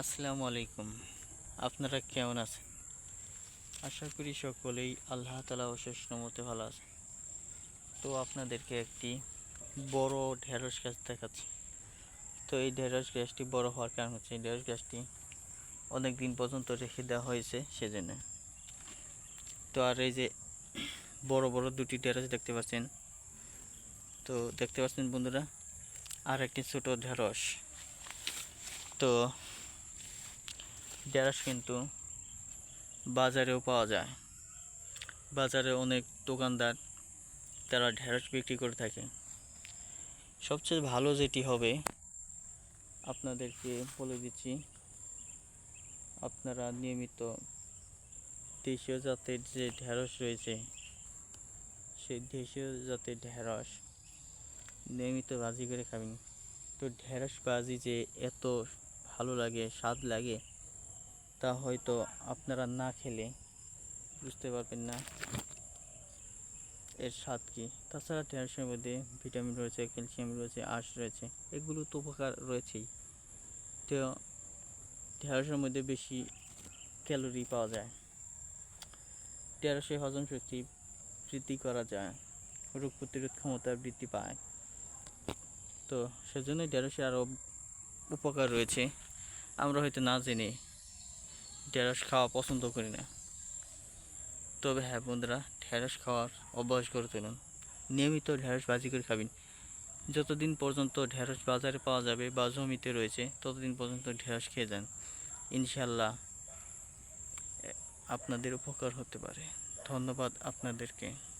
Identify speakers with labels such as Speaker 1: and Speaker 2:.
Speaker 1: আসসালামু আলাইকুম। আপনারা কেমন আছেন? আশা করি সকলেই আল্লাহ তালা অশেষ নমতে ভালো আছেন। তো আপনাদেরকে একটি বড় ঢেঁড়স গাছ দেখাচ্ছি। তো এই ঢেঁড়স গাছটি বড় হওয়ার কারণ হচ্ছে এই ঢেঁড়স গাছটি অনেক দিন পর্যন্ত রেখে দেওয়া হয়েছে সেজন্য। তো আর এই যে বড় বড় দুটি ঢেঁড়স দেখতে পাচ্ছেন। তো দেখতে পাচ্ছেন বন্ধুরা আর একটি ছোটো ঢেঁড়স। তো ঢেঁড়স কিন্তু বাজারেও পাওয়া যায়। বাজারে অনেক দোকানদার, তারা ঢেঁড়স বিক্রি করে থাকে। সবচেয়ে ভালো যেটি হবে, আপনাদেরকে বলে দিচ্ছি, আপনারা নিয়মিত দেশীয় জাতের যে ঢেঁড়স রয়েছে, সেই দেশীয় জাতের ঢেঁড়স নিয়মিত ভাজি করে খাবেন। তো ঢেঁড়স ভাজি যে এত ভালো লাগে, স্বাদ লাগে তা হয়তো আপনারা না খেলে বুঝতে পারবেন না। এর স্বাদ কী? তাছাড়া ঢেঁড়সের মধ্যে ভিটামিন রয়েছে, ক্যালসিয়াম রয়েছে, আঁশ রয়েছে, এগুলো তো উপকার রয়েছেই। তো ঢেঁড়সের মধ্যে বেশি ক্যালোরি পাওয়া যায়। ঢেঁড়সে হজম শক্তি বৃদ্ধি করা যায়, রোগ প্রতিরোধ ক্ষমতা বৃদ্ধি পায়। তো সেজন্য ঢেঁড়সে আরও উপকার রয়েছে। আমরা হয়তো না জেনে ঢেঁড়স খাওয়া পছন্দ করি না। তবে হ্যাঁ বন্ধুরা, ঢেঁড়স খাওয়ার অভ্যাস করে তুলুন। নিয়মিত ঢেঁড়স ভাজি করে খাবেন। যতদিন পর্যন্ত ঢেঁড়স বাজারে পাওয়া যাবে বা জমিতে রয়েছে, ততদিন পর্যন্ত ঢেঁড়স খেয়ে যান। ইনশাল্লাহ আপনাদের উপকার হতে পারে। ধন্যবাদ আপনাদেরকে।